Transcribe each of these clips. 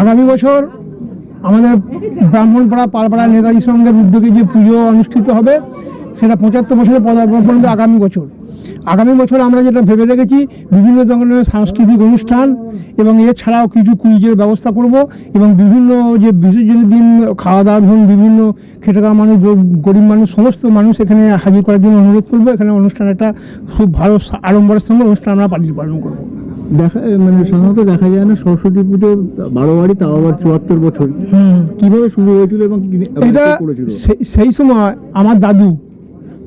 আগামী বছর আমাদের ব্রাহ্মণপাড়া পাড়পাড়া নেতাজির সঙ্গে উদ্যোগে যে পুজো অনুষ্ঠিত হবে, সেটা পঁচাত্তর বছরে পদার্পণ করবে আগামী বছর। আগামী বছর আমরা যেটা ভেবে রেখেছি, বিভিন্ন ধরনের সাংস্কৃতিক অনুষ্ঠান এবং এছাড়াও কিছু কুইজের ব্যবস্থা করব এবং বিভিন্ন যে বিসর্জনের দিন খাওয়া দাওয়া ধরুন, বিভিন্ন খেটে খাওয়া মানুষ গরিব মানুষ, সমস্ত মানুষ এখানে হাজির করার জন্য অনুরোধ করব। এখানে অনুষ্ঠান একটা খুব ভালো আড়ম্বরের সঙ্গে অনুষ্ঠান আমরা পালন করব। দেখা মানে সাধারণত দেখা যায় না সরস্বতী পুজো বারো বাড়ি তাও আবার চুয়াত্তর বছর। কীভাবে শুরু হয়েছিল এবং কি- এটা সেই সময় আমার দাদু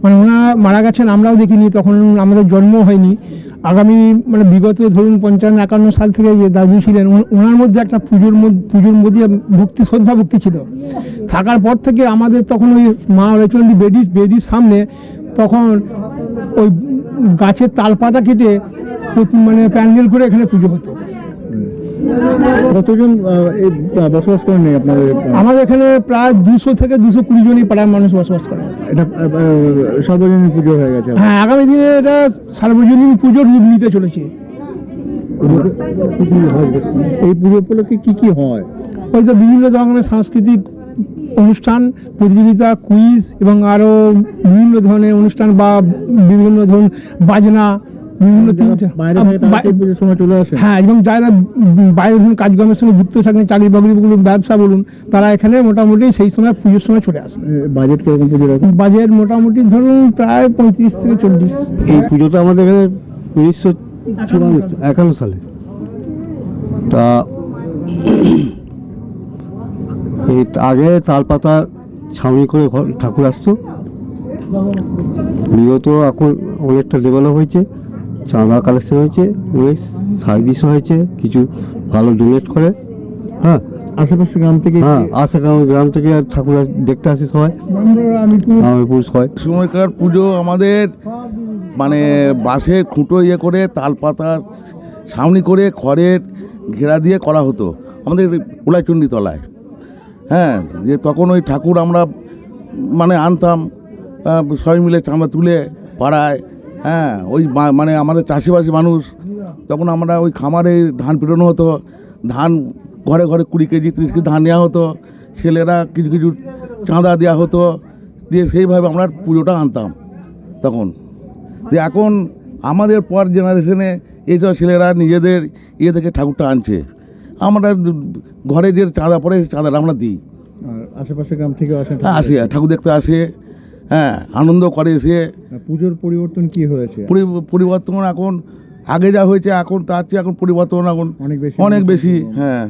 মানে ওনারা মারা গেছেন আমরাও দেখিনি তখন আমাদের জন্ম হয়নি। আগামী মানে বিগত ধরুন পঞ্চান্ন একান্ন সাল থেকে যে দাদু ছিলেন ওন- ওনার মধ্যে একটা পুজোর মধ্যে পুজোর মধ্যে ভক্তি শ্রদ্ধা ভক্তি ছিল। থাকার পর থেকে আমাদের তখন ওই মা রেচন্ডী বেদি বেদির সামনে তখন ওই গাছের তালপাতা কেটে মানে প্যান্ডেল করে এখানে পুজো হতো। কতজন বসবাস করেন আপনাদের আমাদের এখানে প্রায় দুশো থেকে দুশো কুড়ি জনই পাড়ার মানুষ বসবাস করে। এটা সর্বজনীন পুজো হয়ে গেছে। হ্যাঁ আগামী দিনে এটা সার্বজনীন পুজোর রূপ নিতে চলেছে। এই পুজো উপলক্ষে কি কি হয়? ওই তো বিভিন্ন ধরনের সাংস্কৃতিক অনুষ্ঠান প্রতিযোগিতা কুইজ এবং আরও বিভিন্ন ধরনের অনুষ্ঠান বা বিভিন্ন ধরুন বাজনা হ্যাঁ এবং যারা বাইরে ধরুন কাজকর্মের সঙ্গে যুক্ত থাকেন চাকরি বাকরি বলুন ব্যবসা বলুন তারা এখানে মোটামুটি সেই সময় পুজোর সময় চলে আসে। বাজেট কীরকম পুজোর বাজেট মোটামুটি ধরুন প্রায় পঁয়ত্রিশ থেকে চল্লিশ। এই পুজোটা আমাদের এখানে উনিশশো একান্ন সালে। তা এই আগে তালপাতা ছাউনি করে ঘর ঠাকুর আসতো। বিগত এখন অনেকটা ডেভেলপ হয়েছে। চাঁদা কালেকশন হয়েছে অনেক সার্ভিসও হয়েছে কিছু ভালো ডোনেট করে। হ্যাঁ? আশেপাশে গ্রাম থেকে হ্যাঁ আশা গ্রাম গ্রাম থেকে ঠাকুর দেখতে আসে সবাই। আমি আমি পুরুষ হয়। সময়কার পুজো আমাদের মানে বাঁশের খুঁটো ইয়ে করে তালপাতা ছাউনি করে খড়ের ঘেরা দিয়ে করা হতো আমাদের উলাইচণ্ডী তলায় হ্যাঁ যে তখন ওই ঠাকুর আমরা মানে আনতাম সবাই মিলে চাঁদা তুলে পাড়ায় হ্যাঁ ওই মানে আমাদের চাষিবাসী মানুষ তখন আমরা ওই খামারে ধান পেটানো হতো ধান ঘরে ঘরে কুড়ি কেজি তিরিশ কেজি ধান নেওয়া হতো ছেলেরা কিছু কিছু চাঁদা দেওয়া হতো দিয়ে সেইভাবে আমরা পুজোটা আনতাম তখন। যে এখন আমাদের পর জেনারেশনে এইসব ছেলেরা নিজেদের ইয়ে থেকে ঠাকুরটা আনছে। আমরা ঘরে যে চাঁদা পড়ে চাঁদাটা আমরা দিই। আশেপাশে গ্রাম থেকে আসে হ্যাঁ আসে ঠাকুর দেখতে আসে। হ্যাঁ আনন্দ করে সে। পুজোর পরিবর্তন কি হয়েছে? পরিবর্তন এখন আগে যা হয়েছে এখন তার চেয়ে এখন পরিবর্তন এখন অনেক বেশি অনেক বেশি হ্যাঁ।